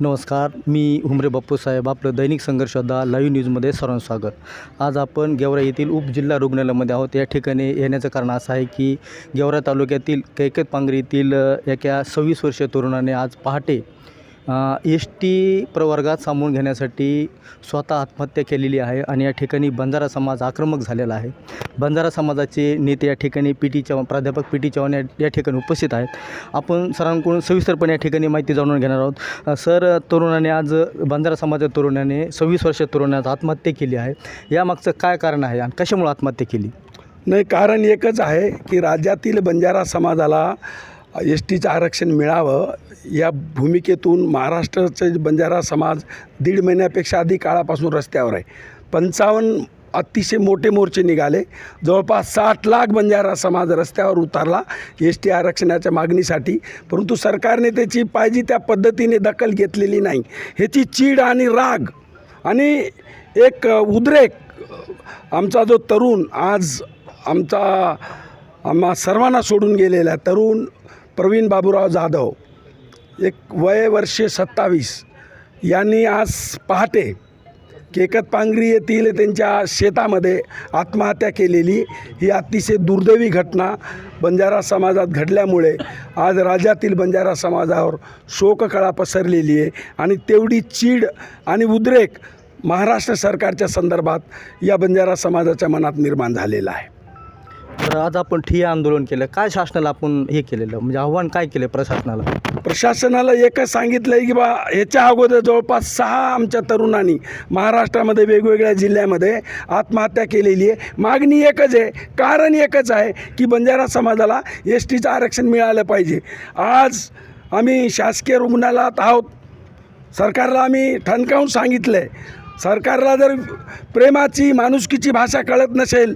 नमस्कार मी हुमरे बाप्पूसाहेब आपलं दैनिक संघर्ष योद्धा लाईव्ह न्यूजमध्ये सर्वांचं स्वागत. आज आपण गेवरा येथील उपजिल्हा रुग्णालयामध्ये आहोत. या ठिकाणी येण्याचं कारण असं आहे की गेवरा तालुक्यातील कैकत पांगरीतील एका सव्वीस वर्षीय तरुणाने आज पहाटे एस टी प्रवर्गात सामावून घेण्यासाठी स्वतः आत्महत्या केलेली आहे आणि या ठिकाणी बंजारा समाज आक्रमक झालेला आहे. बंजारा समाजाचे नेते या ठिकाणी पी टी चव्हाण प्राध्यापक पी टी चव्हाण या ठिकाणी उपस्थित आहेत. आपण सरांकडून सविस्तरपणे या ठिकाणी माहिती जाणून घेणार आहोत. सर तरुणाने आज बंजारा समाजाच्या तरुणाने सव्वीस वर्ष तरुणाने आत्महत्या केली आहे. यामागचं काय कारण आहे आणि कशामुळे आत्महत्या केली? नाही कारण एकच आहे की राज्यातील बंजारा समाजाला एस टीचं आरक्षण मिळावं या भूमिकेतून महाराष्ट्राचे बंजारा समाज दीड महिन्यापेक्षा अधिक काळापासून रस्त्यावर आहे. पंचावन्न अतिशय मोठे मोर्चे निघाले. जवळपास साठ लाख बंजारा समाज रस्त्यावर उतरला एस टी आरक्षणाच्या मागणीसाठी. परंतु सरकारने त्याची पाहिजे त्या पद्धतीने दखल घेतलेली नाही. ह्याची चीड आणि राग आणि एक उद्रेक आमचा जो तरुण आज आमचा आम्हा सर्वांना सोडून गेलेला तरुण प्रवीण बाबूराव जाधव एक वय वर्षे सत्तावीस यांनी आज पहाटे केकत पांगरी येथील त्यांच्या शेतामध्ये आत्महत्या केलेली ही अतिशय दुर्दैवी घटना बंजारा समाजात घडल्यामुळे आज राज्यातील बंजारा समाजावर शोककळा पसरलेली आहे आणि तेवढी चीड आणि उद्रेक महाराष्ट्र सरकारच्या संदर्भात या बंजारा समाजाच्या मनात निर्माण झालेला आहे. तर आज आपण ठिय्या आंदोलन केलं. काय शासनाला आपण हे केलेलं? म्हणजे आव्हान काय केलं प्रशासनाला? प्रशासनाला एकच सांगितलं आहे की बा ह्याच्या अगोदर जवळपास सहा आमच्या तरुणांनी महाराष्ट्रामध्ये वेगवेगळ्या जिल्ह्यामध्ये आत्महत्या केलेली आहे. मागणी एकच आहे कारण एकच आहे की बंजारा समाजाला एस टीचं आरक्षण मिळालं पाहिजे. आज आम्ही शासकीय रुग्णालयात आहोत. सरकारला आम्ही ठणकावून सांगितलं आहे सरकारला जर प्रेमाची माणुसकीची भाषा कळत नसेल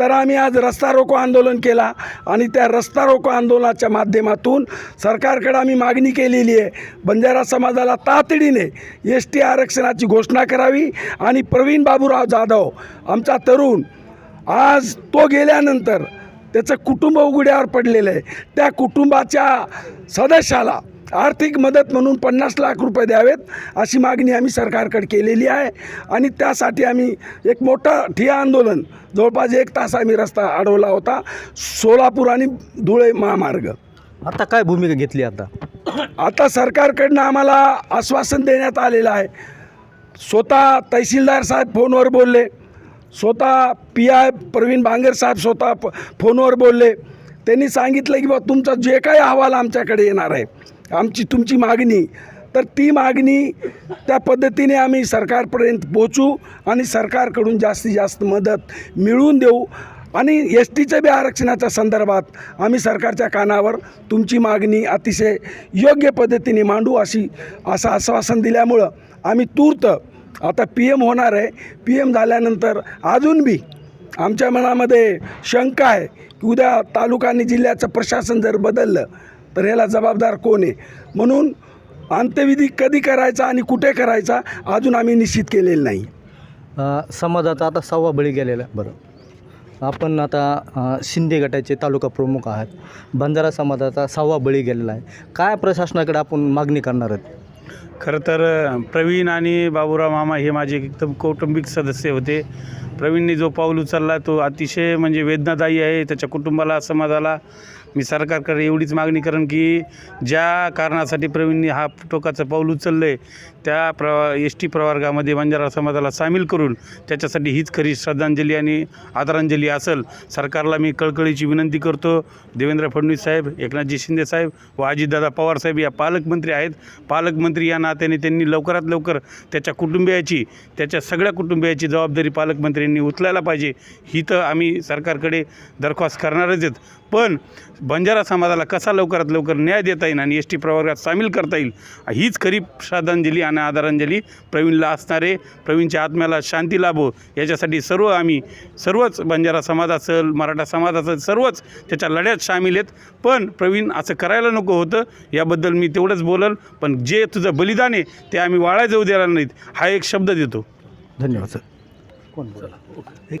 तर आम्ही आज रस्ता रोको आंदोलन केला आणि त्या रस्ता रोको आंदोलनाच्या माध्यमातून सरकारकडे आम्ही मागणी केलेली आहे. बंजारा समाजाला तातडीने एस टी आरक्षणाची घोषणा करावी आणि प्रवीण बाबूराव जाधव आमचा तरुण आज तो गेल्यानंतर त्याचं कुटुंब उघड्यावर पडलेलं आहे. त्या कुटुंबाच्या सदस्याला आर्थिक मदत म्हणून पन्नास लाख रुपये द्यावेत अशी मागणी आम्ही सरकारकडे केलेली आहे. आणि त्यासाठी आम्ही एक मोठं ठिया आंदोलन जवळपास एक तास आम्ही रस्ता अडवला होता सोलापूर आणि धुळे महामार्ग. आता काय भूमिका घेतली आता? आता सरकारकडनं आम्हाला आश्वासन देण्यात आलेलं आहे. स्वतः तहसीलदार साहेब फोनवर बोलले स्वतः पी आय प्रवीण बांगर साहेब स्वतः फोनवर बोलले. त्यांनी सांगितलं की बा तुमचा जे काही अहवाल आमच्याकडे येणार आहे आमची तुमची मागणी. तर ती मागणी त्या पद्धतीने आम्ही सरकारपर्यंत पोचू आणि सरकारकडून जास्तीत जास्त मदत मिळवून देऊ. आणि एस टीच्या बी आरक्षणाच्या संदर्भात आम्ही सरकारच्या कानावर तुमची मागणी अतिशय योग्य पद्धतीने मांडू अशी असं आश्वासन दिल्यामुळं आम्ही तूर्त आता पी एम होणार आहे. पी एम झाल्यानंतर अजून बी आमच्या मनामध्ये शंका आहे की उद्या तालुका आणि जिल्ह्याचं प्रशासन जर बदललं तर याला जबाबदार कोण आहे? म्हणून अंत्यविधी कधी करायचा आणि कुठे करायचा अजून आम्ही निश्चित केलेलं नाही. समाजाचा आता सहावा बळी गेलेला आहे. बरं. आपण आता शिंदे गटाचे तालुका प्रमुख आहात. बंजारा समाजाचा सहावा बळी गेलेला आहे. काय प्रशासनाकडे आपण मागणी करणार आहेत? खरं तर प्रवीण आणि बाबूराव मामा हे माझे एकदम कौटुंबिक सदस्य होते. प्रवीणने जो पाऊल उचलला तो अतिशय म्हणजे वेदनादायी आहे. त्याच्या कुटुंबाला समाजाला मी सरकारकडे एवढीच मागणी करेन की ज्या कारणासाठी प्रवीणने हा टोकाचं पाऊल उचललं आहे त्या प्र एस टी प्रवर्गामध्ये बंजारा समाजाला सामील करून त्याच्यासाठी हीच खरी श्रद्धांजली आणि आदरांजली असेल. सरकारला मी कळकळीची विनंती करतो. देवेंद्र फडणवीस साहेब एकनाथजी शिंदे साहेब व अजितदादा पवार साहेब या पालकमंत्री आहेत. पालकमंत्री या नात्याने त्यांनी लवकरात लवकर त्याच्या कुटुंबियाची त्याच्या सगळ्या कुटुंबियाची जबाबदारी पालकमंत्र्यांनी उचलायला पाहिजे. ही तर आम्ही सरकारकडे दरख्वास्त करणारच आहेत. पण बंजारा समाजाला कसा लवकरात लवकर न्याय देता येईल आणि एस टी प्रवर्गात सामील करता येईल हीच खरी श्रद्धांजली आणि आदरांजली प्रवीणला असणारे प्रवीणच्या आत्म्याला शांती लाभो याच्यासाठी सर्व आम्ही सर्वच बंजारा समाज असेल मराठा समाज असेल सर्वच त्याच्या लढ्यात सामील आहेत. पण प्रवीण असं करायला नको होतं याबद्दल मी तेवढंच बोलल पण जे तुझं बलिदान आहे ते आम्ही वाळा जाऊ देणार नाहीत हा एक शब्द देतो. धन्यवाद सर. कोण बोला